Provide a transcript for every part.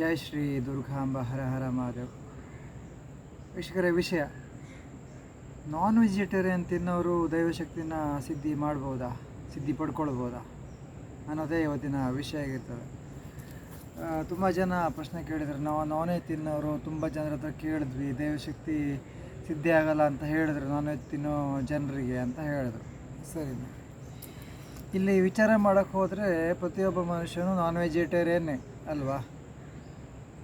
ಜೈ ಶ್ರೀ ದುರ್ಗಾಂಬ ಹರ ಹರ ಮಹಾದೇವ್. ವೀಕ್ಷಕರ ವಿಷಯ. Non vegetarian ತಿನ್ನೋರು ದೈವಶಕ್ತಿನ ಸಿದ್ಧಿ ಮಾಡ್ಬೋದಾ? ಸಿದ್ಧಿ ಪಡ್ಕೊಳ್ಬೋದಾ? ಅನ್ನೋದೇ ಇವತ್ತಿನ ವಿಷಯ ಆಗಿರ್ತದೆ. ತುಂಬ ಜನ ಪ್ರಶ್ನೆ ಕೇಳಿದ್ರು. ನಾವು ನಾನ್ ತಿನ್ನೋರು ತುಂಬ ಜನರ ಹತ್ರ ಕೇಳಿದ್ವಿ. ದೈವಶಕ್ತಿ ಸಿದ್ಧಿ ಆಗಲ್ಲ ಅಂತ ಹೇಳಿದ್ರು. ನಾನ್ ವೆಜ್ ತಿನ್ನೋ ಜನರಿಗೆ ಅಂತ ಹೇಳಿದ್ರು. ಸರಿ. ಇಲ್ಲಿ ವಿಚಾರ ಮಾಡೋಕ್ಕೆ ಹೋದರೆ ಪ್ರತಿಯೊಬ್ಬ ಮನುಷ್ಯನು ನಾನ್ ವೆಜಿಟೇರಿಯನ್ನೇ ಅಲ್ವಾ?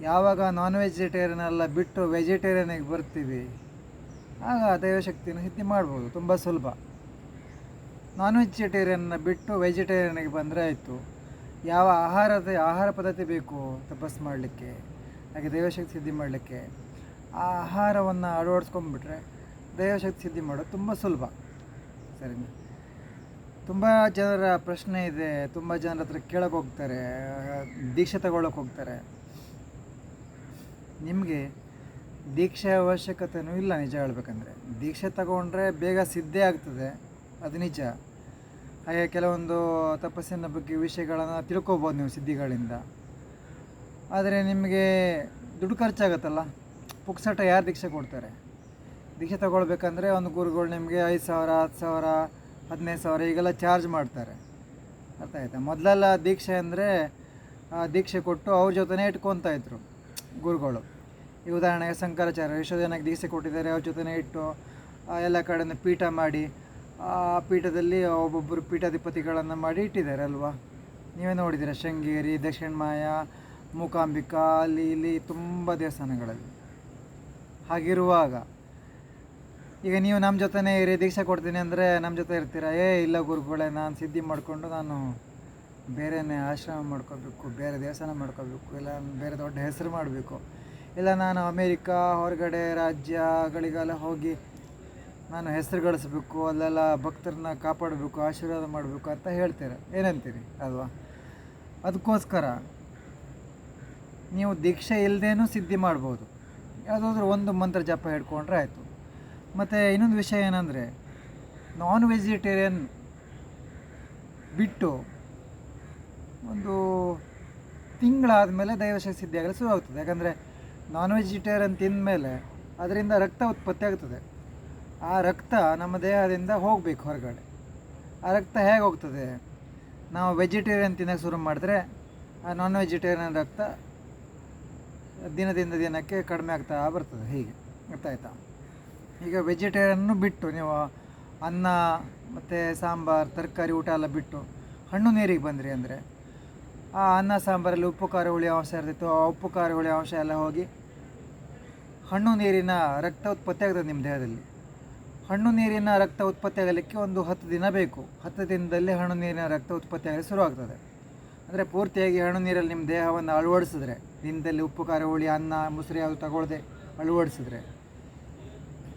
ಯಾವಾಗ ನಾನ್ ವೆಜಿಟೇರಿಯನ್ ಎಲ್ಲ ಬಿಟ್ಟು ವೆಜಿಟೇರಿಯನಿಗೆ ಬರ್ತೀವಿ, ಆಗ ದೈವಶಕ್ತಿಯನ್ನು ಸಿದ್ಧಿ ಮಾಡ್ಬೋದು, ತುಂಬ ಸುಲಭ. ನಾನ್ ವೆಜಿಟೇರಿಯನ್ನ ಬಿಟ್ಟು ವೆಜಿಟೇರಿಯನಿಗೆ ಬಂದರೆ ಆಯಿತು. ಯಾವ ಆಹಾರದ, ಆಹಾರ ಪದ್ಧತಿ ಬೇಕು ತಪಸ್ ಮಾಡಲಿಕ್ಕೆ, ಹಾಗೆ ದೈವಶಕ್ತಿ ಸಿದ್ಧಿ ಮಾಡಲಿಕ್ಕೆ, ಆ ಆಹಾರವನ್ನು ಅಳವಡಿಸ್ಕೊಂಡ್ಬಿಟ್ರೆ ದೈವಶಕ್ತಿ ಸಿದ್ಧಿ ಮಾಡೋದು ತುಂಬ ಸುಲಭ. ಸರಿನಾ? ತುಂಬ ಜನರ ಪ್ರಶ್ನೆ ಇದೆ, ತುಂಬ ಜನರ ಹತ್ರ ಕೇಳೋಕೆ ಹೋಗ್ತಾರೆ, ದೀಕ್ಷೆ ತಗೊಳ್ಳೋಕೆ ಹೋಗ್ತಾರೆ. ನಿಮಗೆ ದೀಕ್ಷೆ ಅವಶ್ಯಕತೆನೂ ಇಲ್ಲ ನಿಜ ಹೇಳ್ಬೇಕಂದ್ರೆ. ದೀಕ್ಷೆ ತಗೊಂಡ್ರೆ ಬೇಗ ಸಿದ್ಧೇ ಆಗ್ತದೆ. ಅದು ನಿಜ. ಹಾಗೆ ಕೆಲವೊಂದು ತಪಸ್ಸಿನ ಬಗ್ಗೆ ವಿಷಯಗಳನ್ನು ತಿಳ್ಕೊಬೋದು ನೀವು ಸಿದ್ಧಿಗಳಿಂದ. ಆದರೆ ನಿಮಗೆ ದುಡ್ಡು ಖರ್ಚಾಗತ್ತಲ್ಲ. ಪುಕ್ಸಟ ಯಾರು ದೀಕ್ಷೆ ಕೊಡ್ತಾರೆ? ದೀಕ್ಷೆ ತಗೊಳ್ಬೇಕಂದ್ರೆ ಒಂದು ಗುರುಗಳು ನಿಮಗೆ ಐದು ಸಾವಿರ ಹತ್ತು ಸಾವಿರ, ಹದಿನೈದು ಸಾವಿರ ಈಗೆಲ್ಲ ಚಾರ್ಜ್ ಮಾಡ್ತಾರೆ. ಅರ್ಥ ಆಯ್ತಾ? ಮೊದಲೆಲ್ಲ ದೀಕ್ಷೆ ಅಂದರೆ ದೀಕ್ಷೆ ಕೊಟ್ಟು ಅವ್ರ ಜೊತೆನೇ ಇಟ್ಕೊತಾ ಇದ್ರು. ಗುರುಗಳು. ಈ ಉದಾಹರಣೆಗೆ ಶಂಕರಾಚಾರ್ಯ ಎಷ್ಟೋ ಜನಕ್ಕೆ ದೀಕ್ಷೆ ಕೊಟ್ಟಿದ್ದಾರೆ. ಅವ್ರ ಜೊತೆನೇ ಇಟ್ಟು ಎಲ್ಲ ಕಡೆಯಿಂದ ಪೀಠ ಮಾಡಿ, ಆ, ಪೀಠದಲ್ಲಿ ಒಬ್ಬೊಬ್ಬರು ಪೀಠಾಧಿಪತಿಗಳನ್ನು ಮಾಡಿ ಇಟ್ಟಿದ್ದಾರೆ ಅಲ್ವಾ? ನೀವೇ ನೋಡಿದ್ದೀರ ಶೃಂಗೇರಿ, ದಕ್ಷಿಣ ಮಾಯ, ಮೂಕಾಂಬಿಕಾ, ಅಲ್ಲಿ ಇಲ್ಲಿ ತುಂಬ ದೇವಸ್ಥಾನಗಳಲ್ಲಿ. ಹಾಗಿರುವಾಗ, ಈಗ ನೀವು ನಮ್ಮ ಜೊತೆನೇ ಇರಿ, ದೀಕ್ಷೆ ಕೊಡ್ತೀನಿ ಅಂದರೆ ನಮ್ಮ ಜೊತೆ ಇರ್ತೀರಾ? ಏ, ಇಲ್ಲ ಗುರುಗಳೇ, ನಾನು ಸಿದ್ಧಿ ಮಾಡಿಕೊಂಡು ನಾನು ಬೇರೆನೇ ಆಶ್ರಮ ಮಾಡ್ಕೋಬೇಕು, ಬೇರೆ ದೇವಸ್ಥಾನ ಮಾಡ್ಕೋಬೇಕು, ಇಲ್ಲ ಬೇರೆ ದೊಡ್ಡ ಹೆಸರು ಮಾಡಬೇಕು. ಇಲ್ಲ ನಾನು ಅಮೇರಿಕಾ, ಹೊರಗಡೆ ರಾಜ್ಯಗಳಿಗೆಲ್ಲ ಹೋಗಿ ನಾನು ಹೆಸರು ಗಳಿಸ್ಬೇಕು, ಅಲ್ಲೆಲ್ಲ ಭಕ್ತರನ್ನ ಕಾಪಾಡಬೇಕು, ಆಶೀರ್ವಾದ ಮಾಡಬೇಕು ಅಂತ ಹೇಳ್ತೀರ. ಏನಂತೀರಿ ಅಲ್ವಾ? ಅದಕ್ಕೋಸ್ಕರ ನೀವು ದೀಕ್ಷೆ ಇಲ್ಲದೇನೂ ಸಿದ್ಧಿ ಮಾಡ್ಬೋದು. ಯಾವುದಾದ್ರೂ ಒಂದು ಮಂತ್ರ ಜಪ ಹಿಡ್ಕೊಂಡ್ರೆ ಆಯಿತು. ಮತ್ತು ಇನ್ನೊಂದು ವಿಷಯ ಏನಂದರೆ ನಾನ್ ವೆಜಿಟೇರಿಯನ್ ಬಿಟ್ಟು ಒಂದು ತಿಂಗಳಾದ ಮೇಲೆ ದೈವಶಕ್ತಿ ಸಿದ್ಧಿ ಆಗಲು ಶುರು ಆಗ್ತದೆ. ಯಾಕಂದರೆ ನಾನ್ ವೆಜಿಟೇರಿಯನ್ ತಿಂದ ಮೇಲೆ ಅದರಿಂದ ರಕ್ತ ಉತ್ಪತ್ತಿ ಆಗ್ತದೆ. ಆ ರಕ್ತ ನಮ್ಮ ದೇಹದಿಂದ ಹೋಗಬೇಕು ಹೊರಗಡೆ. ಆ ರಕ್ತ ಹೇಗೆ ಹೋಗ್ತದೆ? ನಾವು ವೆಜಿಟೇರಿಯನ್ ತಿನ್ನೋಕ್ಕೆ ಶುರು ಮಾಡಿದ್ರೆ ಆ ನಾನ್ ವೆಜಿಟೇರಿಯನ್ ರಕ್ತ ದಿನದಿಂದ ದಿನಕ್ಕೆ ಕಡಿಮೆ ಆಗ್ತಾ ಬರ್ತದೆ. ಹೀಗೆ ಗೊತ್ತಾಯ್ತಾ ಈಗ ವೆಜಿಟೇರಿಯನ್ನು ಬಿಟ್ಟು ನೀವು ಅನ್ನ, ಮತ್ತು ಸಾಂಬಾರು, ತರಕಾರಿ, ಊಟ ಎಲ್ಲ ಬಿಟ್ಟು ಹಣ್ಣು ನೀರಿಗೆ ಬಂದ್ರಿ ಅಂದರೆ ಆ ಅನ್ನ, ಸಾಂಬಾರಲ್ಲಿ ಉಪ್ಪು, ಖಾರ, ಹುಳಿ ಅಂಶ ಇರ್ತಿತ್ತು. ಆ ಉಪ್ಪು, ಖಾರ, ಹುಳಿ ಅಂಶ ಎಲ್ಲ ಹೋಗಿ ಹಣ್ಣು ನೀರಿನ ರಕ್ತ ಉತ್ಪತ್ತಿ ಆಗ್ತದೆ ನಿಮ್ಮ ದೇಹದಲ್ಲಿ. ಹಣ್ಣು ನೀರಿನ ರಕ್ತ ಉತ್ಪತ್ತಿ ಆಗಲಿಕ್ಕೆ ಒಂದು ಹತ್ತು ದಿನ ಬೇಕು. ಹತ್ತು ದಿನದಲ್ಲಿ ಹಣ್ಣು ನೀರಿನ ರಕ್ತ ಉತ್ಪತ್ತಿ ಆಗಲು ಶುರುವಾಗ್ತದೆ ಅಂದರೆ ಪೂರ್ತಿಯಾಗಿ ಹಣ್ಣು ನೀರಲ್ಲಿ ನಿಮ್ಮ ದೇಹವನ್ನು ಅಳವಡಿಸಿದ್ರೆ, ದಿನದಲ್ಲಿ ಉಪ್ಪು, ಖಾರ, ಹುಳಿ, ಅನ್ನ, ಮುಸ್ರಿ ಯಾವುದು ತಗೊಳ್ಳದೆ ಅಳವಡಿಸಿದ್ರೆ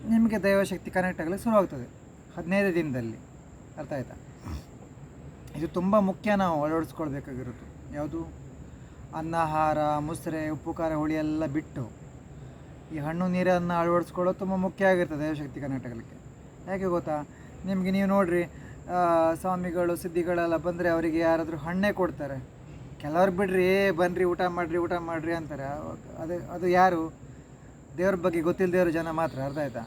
ನಿಮಗೆ ದೈವಶಕ್ತಿ ಕನೆಕ್ಟ್ ಆಗಲಿಕ್ಕೆ ಶುರುವಾಗ್ತದೆ ಹದಿನೈದು ದಿನದಲ್ಲಿ. ಅರ್ಥ ಆಯ್ತಾ? ಇದು ತುಂಬ ಮುಖ್ಯ ನಾವು ಅಳವಡಿಸ್ಕೊಳ್ಬೇಕಾಗಿರೋದು. ಯಾವುದು? ಅನ್ನಾಹಾರ ಮುಸ್ರೆ, ಉಪ್ಪು, ಖಾರ, ಹುಳಿ ಎಲ್ಲ ಬಿಟ್ಟು ಈ ಹಣ್ಣು ನೀರನ್ನು ಅಳವಡಿಸ್ಕೊಳ್ಳೋದು ತುಂಬ ಮುಖ್ಯ ಆಗಿರ್ತದೆ ಶಕ್ತಿ ಕರ್ನಾಟಕಕ್ಕೆ. ಯಾಕೆ ಗೊತ್ತಾ? ನಿಮಗೆ ನೀವು ನೋಡಿರಿ ಸ್ವಾಮಿಗಳು, ಸಿದ್ಧಿಗಳೆಲ್ಲ ಬಂದರೆ ಅವರಿಗೆ ಯಾರಾದರೂ ಹಣ್ಣೇ ಕೊಡ್ತಾರೆ. ಕೆಲವ್ರು ಬಿಡ್ರಿ ಬನ್ನಿರಿ ಊಟ ಮಾಡಿರಿ ಊಟ ಮಾಡಿರಿ ಅಂತಾರೆ. ಅದು ಅದು ಯಾರು? ದೇವ್ರ ಬಗ್ಗೆ ಗೊತ್ತಿಲ್ಲದೇವ್ರ ಜನ ಮಾತ್ರ, ಅರ್ಥ ಆಯ್ತಾ?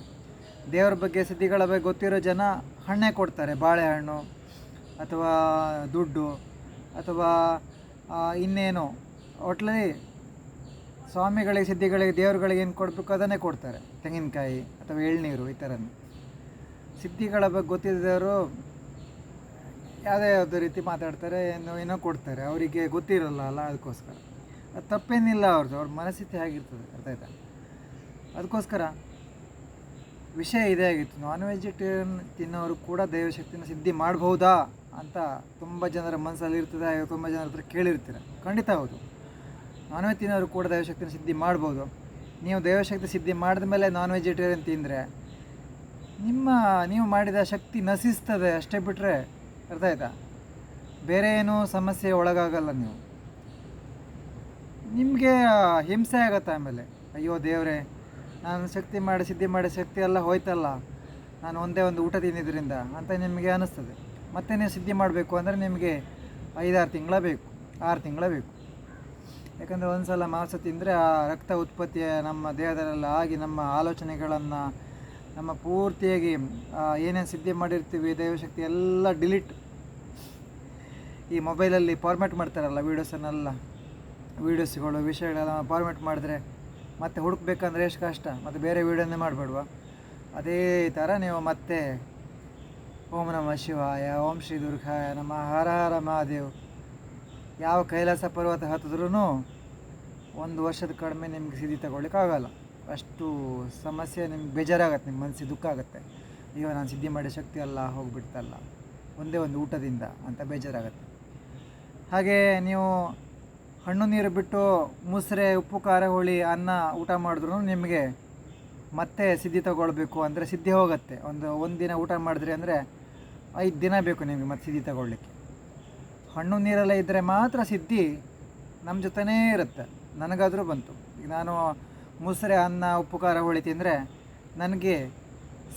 ದೇವ್ರ ಬಗ್ಗೆ, ಸಿದ್ಧಿಗಳ ಬಗ್ಗೆ ಗೊತ್ತಿರೋ ಜನ ಹಣ್ಣೇ ಕೊಡ್ತಾರೆ. ಬಾಳೆಹಣ್ಣು ಅಥವಾ ದುಡ್ಡು ಅಥವಾ ಇನ್ನೇನು? ಒಟ್ಲಲ್ಲಿ ಸ್ವಾಮಿಗಳಿಗೆ, ಸಿದ್ಧಿಗಳಿಗೆ, ದೇವರುಗಳಿಗೆ ಏನು ಕೊಡಬೇಕು ಅದನ್ನೇ ಕೊಡ್ತಾರೆ. ತೆಂಗಿನಕಾಯಿ ಅಥವಾ ಎಳ್ನೀರು ಈ ಥರನೇ. ಸಿದ್ಧಿಗಳ ಬಗ್ಗೆ ಗೊತ್ತಿದ್ದವರು ಯಾವುದೇ ಯಾವುದೇ ರೀತಿ ಮಾತಾಡ್ತಾರೆ, ಏನೋ ಏನೋ ಕೊಡ್ತಾರೆ. ಅವರಿಗೆ ಗೊತ್ತಿರಲ್ಲ ಅಲ್ಲ ಅದಕ್ಕೋಸ್ಕರ. ಅದು ತಪ್ಪೇನಿಲ್ಲ ಅವ್ರದ್ದು. ಅವ್ರ ಮನಸ್ಥಿತಿ ಆಗಿರ್ತದೆ ಅರ್ಥ ಆಯ್ತಾ? ಅದಕ್ಕೋಸ್ಕರ ವಿಷಯ ಇದೇ ಆಗಿತ್ತು. ನಾನ್ ವೆಜಿಟೇರಿಯನ್ ತಿನ್ನೋರು ಕೂಡ ದೈವಶಕ್ತಿನ ಸಿದ್ಧಿ ಮಾಡ್ಬೋದಾ ಅಂತ ತುಂಬ ಜನರ ಮನಸ್ಸಲ್ಲಿ ಇರ್ತದೆ, ಹಾಗೆ ತುಂಬ ಜನರ ಹತ್ರ ಕೇಳಿರ್ತೀರ. ಖಂಡಿತ ಹೌದು. ನಾನ್ ವೆಜ್ ತಿನ್ನೋರು ಕೂಡ ದೈವಶಕ್ತಿನ ಸಿದ್ಧಿ ಮಾಡ್ಬೋದು. ನೀವು ದೈವಶಕ್ತಿ ಸಿದ್ಧಿ ಮಾಡಿದ ಮೇಲೆ ನಾನ್ ವೆಜಿಟೇರಿಯನ್ ತಿಂದರೆ, ನಿಮ್ಮ, ನೀವು ಮಾಡಿದ ಶಕ್ತಿ ನಶಿಸ್ತದೆ ಅಷ್ಟೇ ಬಿಟ್ಟರೆ ಅರ್ಥ ಆಯ್ತಾ? ಬೇರೆ ಏನೂ ಸಮಸ್ಯೆ ಒಳಗಾಗಲ್ಲ ನೀವು. ನಿಮಗೆ ಹಿಂಸೆ ಆಗತ್ತೆ ಆಮೇಲೆ. ಅಯ್ಯೋ ದೇವರೇ, ನಾನು ಶಕ್ತಿ ಮಾಡಿ, ಸಿದ್ಧಿ ಮಾಡಿ, ಶಕ್ತಿ ಎಲ್ಲ ಹೋಯ್ತಲ್ಲ. ನಾನು ಒಂದೇ ಒಂದು ಊಟ ತಿಂದಿದ್ದರಿಂದ ಅಂತ ನಿಮಗೆ ಅನ್ನಿಸ್ತದೆ. ಮತ್ತೆ ನೀವು ಸಿದ್ಧಿ ಮಾಡಬೇಕು ಅಂದರೆ ನಿಮಗೆ ಐದಾರು ತಿಂಗಳ ಬೇಕು, ಆರು ತಿಂಗಳ ಬೇಕು. ಯಾಕಂದರೆ ಒಂದು ಸಲ ಮಾಂಸ ತಿಂದರೆ ಆ ರಕ್ತ ಉತ್ಪತ್ತಿಯ ನಮ್ಮ ದೇಹದಲ್ಲೆಲ್ಲ ಆಗಿ ನಮ್ಮ ಆಲೋಚನೆಗಳನ್ನು ನಮ್ಮ ಪೂರ್ತಿಯಾಗಿ ಏನೇನು ಸಿದ್ಧಿ ಮಾಡಿರ್ತೀವಿ, ದೈವಶಕ್ತಿ ಎಲ್ಲ ಡಿಲೀಟ್. ಈ ಮೊಬೈಲಲ್ಲಿ ಫಾರ್ಮ್ಯಾಟ್ ಮಾಡ್ತಾರಲ್ಲ ವೀಡಿಯೋಸನ್ನೆಲ್ಲ ವೀಡಿಯೋಸ್ಗಳು ವಿಷಯಗಳೆಲ್ಲ ಫಾರ್ಮ್ಯಾಟ್ ಮಾಡಿದ್ರೆ ಮತ್ತೆ ಹುಡುಕ್ಬೇಕಂದ್ರೆ ಎಷ್ಟು ಕಷ್ಟ, ಮತ್ತು ಬೇರೆ ವೀಡಿಯೋನೇ ಮಾಡಬೇಡುವ? ಅದೇ ಥರ ನೀವು ಮತ್ತೆ ಓಂ ನಮ ಶಿವಾಯ, ಓಂ ಶ್ರೀ ದುರ್ಗಾಯ ನಮ, ಹರ ಹರ ಮಹಾದೇವ್. ಯಾವ ಕೈಲಾಸ ಪರ್ವತ ಹತ್ತಿದ್ರೂ ಒಂದು ವರ್ಷದ ಕಡಿಮೆ ನಿಮ್ಗೆ ಸಿದ್ಧಿ ತಗೊಳ್ಳಿಕ್ಕಾಗಲ್ಲ ಅಷ್ಟು ಸಮಸ್ಯೆ ನಿಮ್ಗೆ ಬೇಜಾರಾಗತ್ತೆ ನಿಮ್ಮ ಮನಸ್ಸಿಗೆ ದುಃಖ ಆಗುತ್ತೆ. ಈಗ ನಾನು ಸಿದ್ಧಿ ಮಾಡೋ ಶಕ್ತಿ ಅಲ್ಲ, ಹೋಗಿಬಿಡ್ತಲ್ಲ. ಒಂದೇ ಒಂದು ಊಟದಿಂದ ಅಂತ ಬೇಜಾರಾಗತ್ತೆ. ಹಾಗೆ ನೀವು ಹಣ್ಣು ನೀರು ಬಿಟ್ಟು ಮುಸ್ರೆ, ಉಪ್ಪು, ಖಾರ, ಹುಳಿ, ಅನ್ನ ಊಟ ಮಾಡಿದ್ರು ನಿಮಗೆ ಮತ್ತೆ ಸಿದ್ಧಿ ತಗೊಳ್ಬೇಕು ಅಂದರೆ ಸಿದ್ಧಿ ಹೋಗುತ್ತೆ. ಒಂದು ಒಂದು ದಿನ ಊಟ ಮಾಡಿದ್ರಿ ಅಂದರೆ ಐದು ದಿನ ಬೇಕು ನಿಮಗೆ ಮತ್ತೆ ಸಿದ್ಧಿ ತಗೊಳ್ಳಿಕ್ಕೆ. ಹಣ್ಣು ನೀರೆಲ್ಲ ಇದ್ದರೆ ಮಾತ್ರ ಸಿದ್ಧಿ ನಮ್ಮ ಜೊತೆನೇ ಇರುತ್ತೆ. ನನಗಾದರೂ ಬಂತು. ಈಗ ನಾನು ಮುಸ್ರೆ, ಅನ್ನ, ಉಪ್ಪು, ಖಾರ, ಹುಳಿ ತಿಂದರೆ ನನಗೆ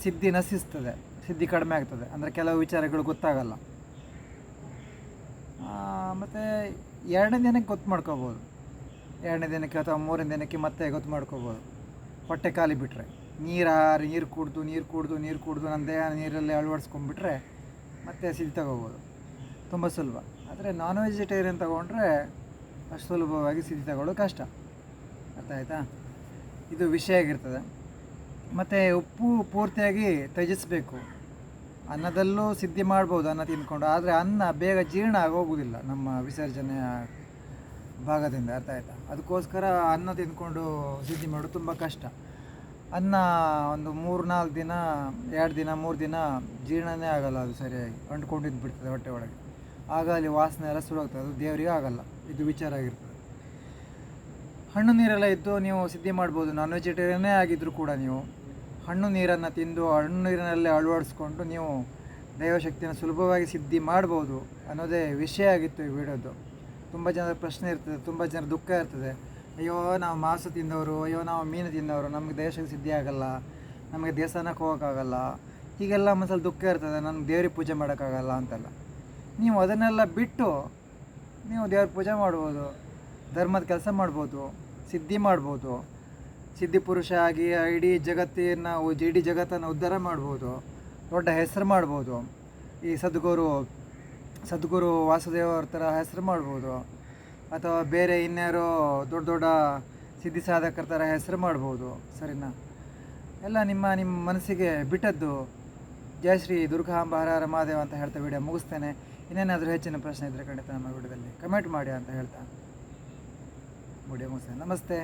ಸಿದ್ಧಿ ನಶಿಸ್ತದೆ. ಸಿದ್ಧಿ ಕಡಿಮೆ ಆಗ್ತದೆ. ಅಂದರೆ ಕೆಲವು ವಿಚಾರಗಳು ಗೊತ್ತಾಗಲ್ಲ. ಮತ್ತು ಎರಡನೇ ದಿನಕ್ಕೆ ಗೊತ್ತು ಮಾಡ್ಕೋಬೋದು. ಎರಡನೇ ದಿನಕ್ಕೆ ಅಥವಾ ಮೂರನೇ ದಿನಕ್ಕೆ ಮತ್ತೆ ಗೊತ್ತು ಮಾಡ್ಕೋಬೋದು. ಹೊಟ್ಟೆ ಖಾಲಿ ಬಿಟ್ಟರೆ ನೀರು ನೀರು ಕುಡ್ದು ನೀರು ಕುಡ್ದು ನೀರು ಕುಡ್ದು ನನ್ನ ದೇಹ ನೀರಲ್ಲಿ ಅಳವಡಿಸ್ಕೊಂಡ್ಬಿಟ್ರೆ ಮತ್ತೆ ಸಿದ್ಧಿ ತಗೋಬೋದು. ತುಂಬ ಸುಲಭ. ಆದರೆ ನಾನ್ ವೆಜಿಟೇರಿಯನ್ ತೊಗೊಂಡ್ರೆ ಅಷ್ಟು ಸುಲಭವಾಗಿ ಸಿದ್ಧಿ ತಗೊಳ್ಳೋದು ಕಷ್ಟ. ಅರ್ಥ ಆಯಿತಾ? ಇದು ವಿಷಯ ಆಗಿರ್ತದೆ. ಮತ್ತು ಉಪ್ಪು ಪೂರ್ತಿಯಾಗಿ ತ್ಯಜಿಸಬೇಕು. ಅನ್ನದಲ್ಲೂ ಸಿದ್ಧಿ ಮಾಡ್ಬೋದು ಅನ್ನ ತಿಂದ್ಕೊಂಡು. ಆದರೆ ಅನ್ನ ಬೇಗ ಜೀರ್ಣ ಆಗೋಗುವುದಿಲ್ಲ ನಮ್ಮ ವಿಸರ್ಜನೆಯ ಭಾಗದಿಂದ. ಅರ್ಥ ಆಯಿತಾ? ಅದಕ್ಕೋಸ್ಕರ ಅನ್ನ ತಿಂದ್ಕೊಂಡು ಸಿದ್ಧಿ ಮಾಡೋದು ತುಂಬ ಕಷ್ಟ. ಅನ್ನ ಒಂದು ಮೂರು ನಾಲ್ಕು ದಿನ, ಎರಡು ದಿನ, ಮೂರು ದಿನ ಜೀರ್ಣನೇ ಆಗಲ್ಲ ಅದು ಸರಿಯಾಗಿ. ಅಂಟ್ಕೊಂಡಿದ್ದು ಬಿಡ್ತದೆ ಹೊಟ್ಟೆ ಒಳಗೆ. ಆಗ ಅಲ್ಲಿ ವಾಸನೆ ಎಲ್ಲ ಶುರು ಆಗ್ತದೆ. ಅದು ದೇವರಿಗೆ ಆಗಲ್ಲ. ಇದು ವಿಚಾರ ಆಗಿರ್ತದೆ. ಹಣ್ಣು ನೀರೆಲ್ಲ ಇದ್ದು ನೀವು ಸಿದ್ಧಿ ಮಾಡ್ಬೋದು. ನಾನ್ ವೆಜಿಟೇರಿಯನ್ನೇ ಆಗಿದ್ದರೂ ಕೂಡ ನೀವು ಹಣ್ಣು ನೀರನ್ನು ತಿಂದು, ಹಣ್ಣು ನೀರಿನಲ್ಲೇ ಅಳವಡಿಸ್ಕೊಂಡು ನೀವು ದೈವಶಕ್ತಿಯನ್ನು ಸುಲಭವಾಗಿ ಸಿದ್ಧಿ ಮಾಡ್ಬೋದು ಅನ್ನೋದೇ ವಿಷಯ ಆಗಿತ್ತು ಈ ವಿಡಿಯೋದು. ತುಂಬ ಜನರ ಪ್ರಶ್ನೆ ಇರ್ತದೆ. ತುಂಬ ಜನರ ದುಃಖ ಇರ್ತದೆ. ಅಯ್ಯೋ, ನಾವು ಮಾಂಸ ತಿಂದವರು, ಅಯ್ಯೋ, ನಾವು ಮೀನು ತಿಂದವರು, ನಮಗೆ ದೇಶಕ್ಕೆ ಸಿದ್ಧಿ ಆಗಲ್ಲ, ನಮಗೆ ದೇವಸ್ಥಾನಕ್ಕೆ ಹೋಗೋಕ್ಕಾಗಲ್ಲ. ಹೀಗೆಲ್ಲ ಮನಸ್ಸಲ್ಲಿ ದುಃಖ ಇರ್ತದೆ, ನನಗೆ ದೇವ್ರಿಗೆ ಪೂಜೆ ಮಾಡೋಕ್ಕಾಗಲ್ಲ ಅಂತೆಲ್ಲ. ನೀವು ಅದನ್ನೆಲ್ಲ ಬಿಟ್ಟು, ನೀವು ದೇವ್ರ ಪೂಜೆ ಮಾಡ್ಬೋದು, ಧರ್ಮದ ಕೆಲಸ ಮಾಡ್ಬೋದು, ಸಿದ್ಧಿ ಮಾಡ್ಬೋದು, ಸಿದ್ಧಿ ಪುರುಷ ಆಗಿ, ಇಡೀ ಜಗತ್ತಿನ, ಇಡೀ ಜಗತ್ತನ್ನು ಉದ್ಧಾರ ಮಾಡ್ಬೋದು, ದೊಡ್ಡ ಹೆಸರು ಮಾಡ್ಬೋದು, ಈ ಸದ್ಗುರು ಸದ್ಗುರು ವಾಸುದೇವರ ಥರ ಹೆಸರು ಮಾಡ್ಬೋದು. ಅಥವಾ ಬೇರೆ ಇನ್ಯಾರೋ ದೊಡ್ಡ ದೊಡ್ಡ ಸಿದ್ಧಿ ಸಾಧಕರ ಥರ ಹೆಸರು ಮಾಡ್ಬೋದು, ಸರಿನಾ? ಎಲ್ಲ ನಿಮ್ಮ ನಿಮ್ಮ ಮನಸ್ಸಿಗೆ ಬಿಟ್ಟದ್ದು ಜಯ ಶ್ರೀ ದುರ್ಗಾಂಬ ಹರ ಮಹಾದೇವ ಅಂತ ಹೇಳ್ತಾ ವಿಡಿಯೋ ಮುಗಿಸ್ತೇನೆ. ಇನ್ನೇನಾದರೂ ಹೆಚ್ಚಿನ ಪ್ರಶ್ನೆ ಇದ್ದರೆ ಖಂಡಿತ ನಮ್ಮ ವಿಡಿಯೋದಲ್ಲಿ ಕಮೆಂಟ್ ಮಾಡಿ ಅಂತ ಹೇಳ್ತಾ. ವಿಡಿಯೋ ಮುಗಿಸ್ತೇನೆ. ನಮಸ್ತೆ.